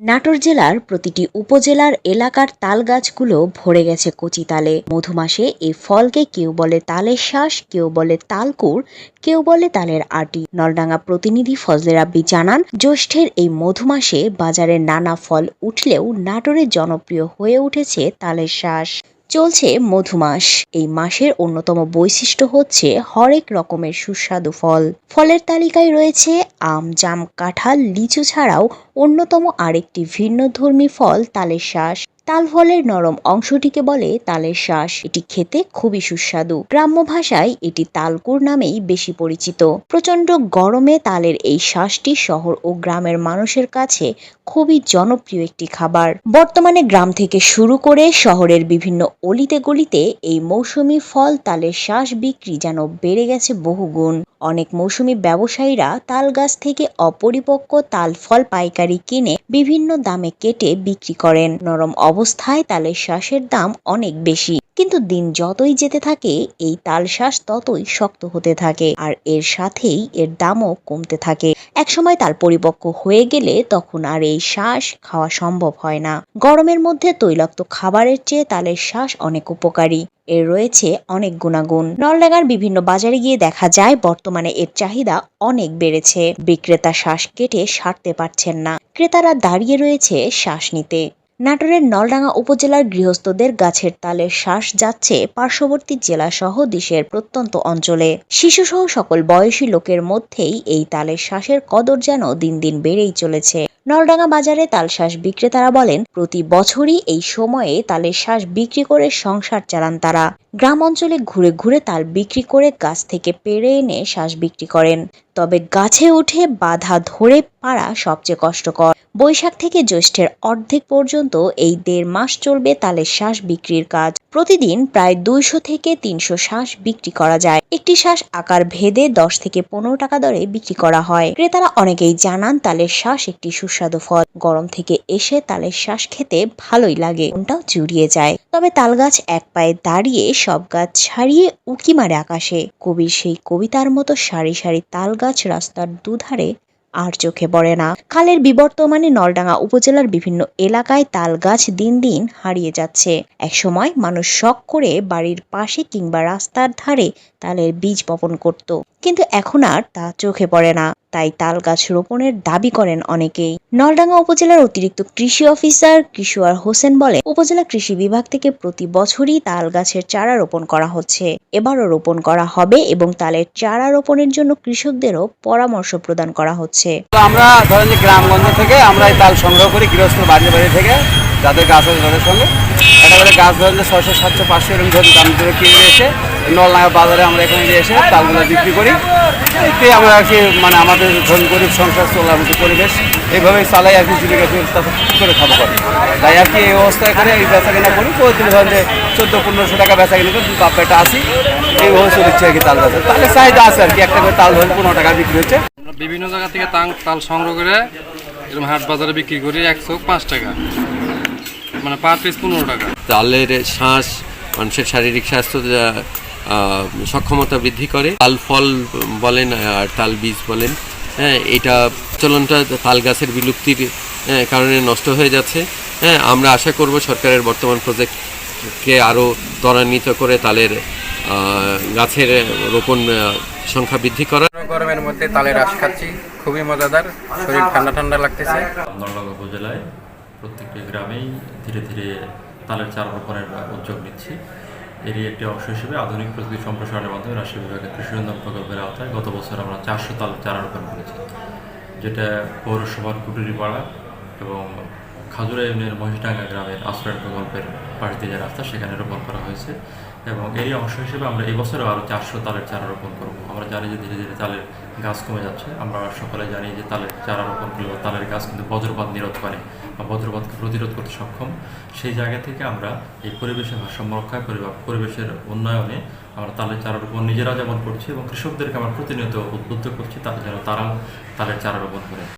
নাটোর জেলার প্রতিটি উপজেলার এলাকার তাল গাছগুলো ভরে গেছে কচি তালে। মধুমাসে এই ফলকে কেউ বলে তালের শ্বাস কেউ বলে তালকুর, কেউ বলে তালের আটি। নলডাঙ্গা প্রতিনিধি ফজলে রাব্বি জানান, জ্যৈষ্ঠের এই মধুমাসে বাজারে নানা ফল উঠলেও নাটোরে জনপ্রিয় হয়ে উঠেছে তালের শ্বাস চলছে মধুমাস। এই মাসের অন্যতম বৈশিষ্ট্য হচ্ছে হরেক রকমের সুস্বাদু ফল। ফলের তালিকায় রয়েছে আম, জাম, কাঁঠাল, লিচু ছাড়াও অন্যতম আরেকটি ভিন্নধর্মী ফল তালের শ্বাস তাল ফলের নরম অংশটিকে বলে তালের শ্বাস। এটি খেতে খুবই সুস্বাদু। গ্রাম্য ভাষায় এটি তালকুর নামেই বেশি পরিচিত। প্রচণ্ড গরমে তালের এই শ্বাসটি শহর ও গ্রামের মানুষের কাছে খুবই জনপ্রিয় একটি খাবার। বর্তমানে গ্রাম থেকে শুরু করে শহরের বিভিন্ন অলিতে গলিতে এই মৌসুমী ফল তালের শ্বাস বিক্রি যেন বেড়ে গেছে বহুগুণ অনেক মৌসুমী ব্যবসায়ীরা তাল গাছ থেকে অপরিপক্ক তাল ফল পাইকারি কিনে বিভিন্ন দামে কেটে বিক্রি করেন। নরম অবস্থায় তালের শ্বাসের দাম অনেক বেশি। কিন্তু দিন যতই যেতে থাকে, এই তাল শ্বাস ততই শক্ত হতে থাকে আর এর সাথেই এর দামও কমতে থাকে। একসময় তাল পরিপক্ক হয়ে গেলে তখন আর এই শ্বাস খাওয়া সম্ভব হয় না। গরমের মধ্যে তৈলাক্ত খাবারের চেয়ে তালের শ্বাস অনেক উপকারী। এর রয়েছে অনেক গুণাগুণ। নলডাঙ্গার বিভিন্ন বাজারে গিয়ে দেখা যায়, বর্তমানে এর চাহিদা অনেক বেড়েছে। বিক্রেতা শ্বাস কেটে সারতে পারছেন না। ক্রেতারা দাঁড়িয়ে রয়েছে শ্বাস নিতে। নাটোরের নলডাঙ্গা উপজেলার গৃহস্থদের গাছের তালের শ্বাস যাচ্ছে পার্শ্ববর্তী জেলাসহ দেশের প্রত্যন্ত অঞ্চলে। শিশুসহ সকল বয়সী লোকের মধ্যেই এই তালের শ্বাসের কদর যেন দিন দিন বেড়েই চলেছে। নলডাঙ্গা বাজারে তালশ্বাস বিক্রেতারা বলেন, প্রতি বছরই এই সময়ে তালের শ্বাস বিক্রি করে সংসার চালান তারা। গ্রাম অঞ্চলে ঘুরে ঘুরে তাল বিক্রি করে গাছ থেকে পেড়ে এনে শ্বাস বিক্রি করেন। তবে গাছে উঠে বাধা ধরে পারা সবচেয়ে কষ্টকর। বৈশাখ থেকে জ্যৈষ্ঠের অর্ধেক পর্যন্ত এই দেড় মাস চলবে তালের শ্বাস বিক্রির কাজ। প্রতিদিন প্রায় দুইশো থেকে তিনশো শ্বাস বিক্রি করা যায়। একটি শ্বাস আকার ভেদে দশ থেকে পনেরো টাকা দরে বিক্রি করা হয়। ক্রেতারা অনেকেই জানান তালের শ্বাস একটি সুস্বাদু ফল। গরম থেকে এসে তালের শ্বাস খেতে ভালোই লাগে। মনটাও জুড়িয়ে যায়। তবে তাল গাছ এক পায়ে দাঁড়িয়ে সব গাছ ছাড়িয়ে উকি মারে আকাশে। কবির সেই কবিতার মতো সারি সারি তাল গাছ রাস্তার দুধারে আর চোখে পড়ে না। খালের বিবর্তমানে নলডাঙ্গা উপজেলার বিভিন্ন এলাকায় তাল গাছ দিন দিন হারিয়ে যাচ্ছে। একসময় মানুষ শখ করে বাড়ির পাশে কিংবা রাস্তার ধারে তালের বীজ বপন করত। কিন্তু এখন আর তা চোখে পড়ে না। তাই তাল গাছ রোপণের দাবি করেন অনেকেই। নলডাঙ্গা উপজেলার অতিরিক্ত কৃষি অফিসার কিশোর হোসেন বলে উপজেলা কৃষি বিভাগ থেকে প্রতি বছরই তাল গাছের চারা রোপণ করা হচ্ছে। এবারও রোপণ করা হবে এবং তালের চারা রোপণের জন্য কৃষকদেরও পরামর্শ প্রদান করা হচ্ছে। আমরা ধরেন গ্রামগঞ্জ থেকে আমরা তাল সংগ্রহ করি গৃহস্থ বাড়ি বাড়ি থেকে, যাদের গাছ আছে তাদের সঙ্গে। একটা করে গাছ ধরেন ছয়শো, সাতশো, পাঁচশো এরকম ধরুন দাম ধরে কিনে এসে নলনাগা বাজারে আমরা এখানে নিয়ে এসে তালগুলো বিক্রি করি। এতে আমরা আর কি মানে আমাদের ধরুন গরিব সংসার চলার মতো পরিবেশ। এইভাবেই চালাই আর কি জীবিকা করে খাব করে তাই আর কি এই অবস্থায় করে এই বেচা কেনা করি প্রতিদিন ধরেন যে চোদ্দ পনেরোশো টাকা বেচা কিনা করি বাপটা একটা আসি এইভাবে চলছে আর কি তাল গাছে তাহলে চাহিদা আছে আর কি একটা করে তাল ধরেন পনেরো টাকা বিক্রি হচ্ছে। আমরা বিভিন্ন জায়গা থেকে তাল তাল সংগ্রহ করে এরকম হাট বাজারে বিক্রি করি একশো পাঁচ টাকা। মানে পার পিস পনেরো টাকা। তালের শ্বাস মানুষের শারীরিক স্বাস্থ্য সক্ষমতা বৃদ্ধি করে। তাল ফল বলেন আর তাল বীজ বলেন হ্যাঁ এটা চলনটা তাল গাছের বিলুপ্তির হ্যাঁ, কারণে নষ্ট হয়ে যাচ্ছে। হ্যাঁ আমরা আশা করব সরকারের বর্তমান প্রজেক্টকে আরও ত্বরান্বিত করে তালের গাছের রোপণ সংখ্যা বৃদ্ধি করা গরমের মধ্যে তালের রস খাচ্ছি খুবই মজাদার শরীর ঠান্ডা ঠান্ডা লাগতেছে। নলডাঙ্গা উপজেলায় প্রত্যেকটি গ্রামেই ধীরে ধীরে তালের চারা রোপণের উদ্যোগ নিচ্ছি। এরই একটি অংশ হিসেবে আধুনিক প্রযুক্তি সম্প্রসারণের মাধ্যমে রাজশাহী বিভাগের কৃষি উন্নয়ন প্রকল্পের আওতায় গত বছর আমরা চারশো তাল চারা রোপণ করেছি, যেটা পৌরসভার কুটুরিপাড়া এবং খাজুরা ইউনিয়নের মহিষডাঙ্গা গ্রামের আশ্রয় প্রকল্পের পাশ দিয়ে যে রাস্তা, সেখানে রোপণ করা হয়েছে এবং এরই অংশ হিসেবে আমরা এবছরও আরও চারশো তালের চারা রোপণ করব। আমরা জানি যে ধীরে ধীরে তালের গাছ কমে যাচ্ছে। আমরা সকলে জানি যে তালের চারা রোপণ করলে বা তালের গাছ কিন্তু বজ্রপাত নিরোধ করে বা বজ্রপাতকে প্রতিরোধ করতে সক্ষম। সেই জায়গা থেকে আমরা এই পরিবেশের ভারসাম্য রক্ষা করি বা পরিবেশের উন্নয়নে আমরা তালের চারা রোপণ নিজেরা যেমন করছি এবং কৃষকদেরকে আমরা প্রতিনিয়ত উদ্বুদ্ধ করছি তাদের যেন তারাও তালের চারা রোপণ করে।